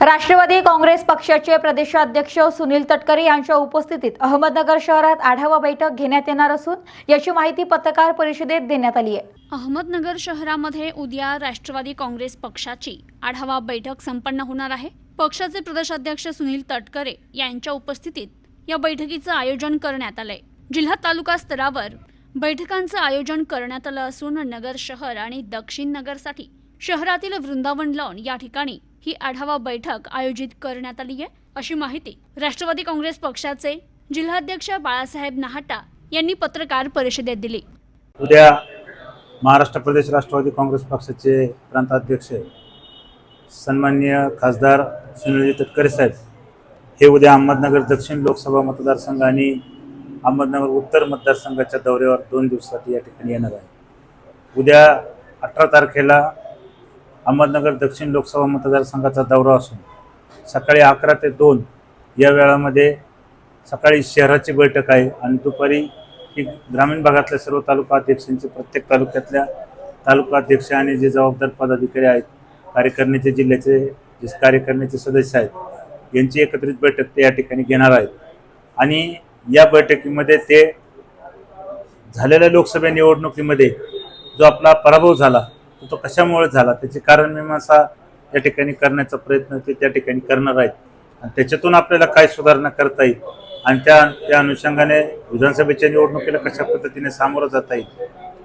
राष्ट्रवादी काँग्रेस पक्षाचे प्रदेशाध्यक्ष सुनील तटकरे यांच्या उपस्थितीत अहमदनगर शहरात आढावा बैठक घेण्यात येणार असून याची माहिती पत्रकार परिषदेत देण्यात आली आहे. अहमदनगर शहरामध्ये उद्या राष्ट्रवादी काँग्रेस पक्षाची आढावा बैठक संपन्न होणार आहे. पक्षाचे प्रदेशाध्यक्ष सुनील तटकरे यांच्या उपस्थितीत या बैठकीचं आयोजन करण्यात आलंय. जिल्हा तालुका स्तरावर बैठकांचं आयोजन करण्यात आलं असून नगर शहर आणि दक्षिण नगरसाठी शहरातील वृंदावन लॉन या ठिकाणी ही आढावा बैठक आयोजित करण्यात आली आहे अशी माहिती राष्ट्रवादी काँग्रेस पक्षाचे जिल्हाध्यक्ष बाळासाहेब नाहटा यांनी पत्रकार परिषदेत दिली. उद्या महाराष्ट्र प्रदेश राष्ट्रवादी काँग्रेस पक्षाचे प्रांताध्यक्ष सन्मान्य खासदार सुनीलजी तटकरे साहेब हे उद्या अहमदनगर दक्षिण लोकसभा मतदारसंघ आणि अहमदनगर उत्तर मतदारसंघाच्या दौऱ्यावर दोन दिवसात या ठिकाणी येणार आहे. उद्या अठरा तारखेला अहमदनगर दक्षिण लोकसभा मतदारसंघाचा दौरा असून सकाळी अकरा ते दोन या वेळामध्ये सकाळी शहराची बैठक आहे आणि दुपारी ही ग्रामीण भागातल्या सर्व तालुका अध्यक्षांचे प्रत्येक तालुक्यातल्या तालुका अध्यक्ष आणि जे जबाबदार पदाधिकारी आहेत कार्यकारिणीचे जिल्ह्याचे जे कार्यकारिणीचे सदस्य आहेत यांची एकत्रित बैठक ते या ठिकाणी घेणार आहेत. आणि या बैठकीमध्ये ते झालेल्या लोकसभा निवडणुकीमध्ये जो आपला पराभव झाला तो तो कशामुळे झाला? त्याची कारण मीमांसा या ठिकाणी करण्याचा प्रयत्न ते त्या ठिकाणी करणार आहेत. आणि त्याच्यातून आपल्याला काय सुधारणा करता येईल? आणि त्या त्या अनुषंगाने विधानसभेच्या निवडणुकीला कशा पद्धतीने सामोरं जाता येईल?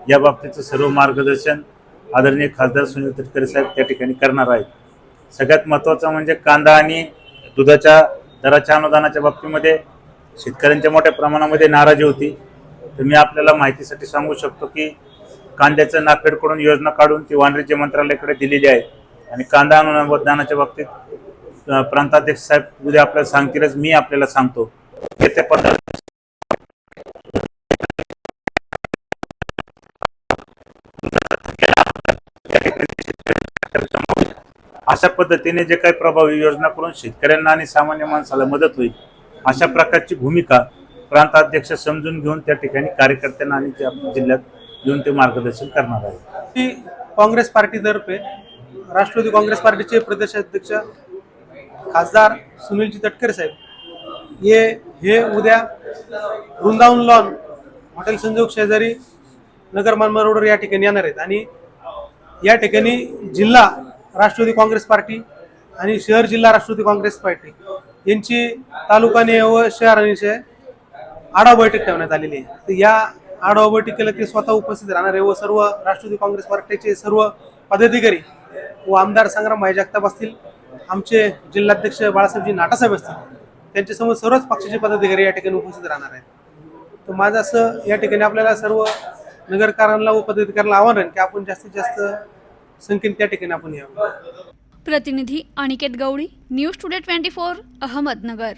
या बाबतीचं सर्व मार्गदर्शन आदरणीय खासदार सुनील तटकरे साहेब त्या ठिकाणी करणार आहेत. सगळ्यात महत्त्वाचं म्हणजे कांदा आणि दुधाच्या दराच्या अनुदानाच्या बाबतीमध्ये शेतकऱ्यांच्या मोठ्या प्रमाणामध्ये नाराजी होती. तर मी आपल्याला माहितीसाठी सांगू शकतो की कांद्याचं नाफेडकडून योजना काढून ती वाणिज्य मंत्रालयाकडे दिलेली आहे. आणि कांदा अनुदानाच्या बाबतीत प्रांताध्यक्ष साहेब उद्या आपल्याला सांगतीलच मी आपल्याला सांगतो. येत्या पंधरा अशा पद्धतीने जे काही प्रभावी योजना करून शेतकऱ्यांना आणि सामान्य माणसाला मदत होईल अशा प्रकारची भूमिका प्रांताध्यक्ष समजून घेऊन त्या ठिकाणी कार्यकर्त्यांना आणि जिल्ह्यात येऊन ते मार्गदर्शन करणार आहे. ती काँग्रेस पार्टीतर्फे राष्ट्रवादी काँग्रेस पार्टीचे प्रदेशाध्यक्ष खासदार सुनीलजी तटकरे साहेब हे हे उद्या वृंदावन लॉन हॉटेल संजोग शेजारी नगर मानमा रोडवर या ठिकाणी येणार आहेत. आणि या ठिकाणी जिल्हा राष्ट्रवादी काँग्रेस पार्टी आणि शहर जिल्हा राष्ट्रवादी काँग्रेस पार्टी यांची तालुकाने व शहराने आढावा बैठक ठेवण्यात आलेली आहे. तर या आढावा केलं ते स्वतः उपस्थित राहणार आहे व सर्व राष्ट्रवादी काँग्रेस पार्टीचे सर्व पदाधिकारी व आमदार संग्राम भाई जगताप असतील आमचे जिल्हाध्यक्ष बाळासाहेबजी नाटासाहेब असतील त्यांच्यासमोर सर्वच पक्षाचे पदाधिकारी या ठिकाणी उपस्थित राहणार आहेत. तर माझं असं या ठिकाणी आपल्याला सर्व नगरकारांना व पदाधिकाऱ्यांना आव्हान राहील की आपण जास्तीत जास्त संख्येने त्या ठिकाणी आपण यावं. प्रतिनिधी Aniket Gawali news today twenty four Ahmednagar.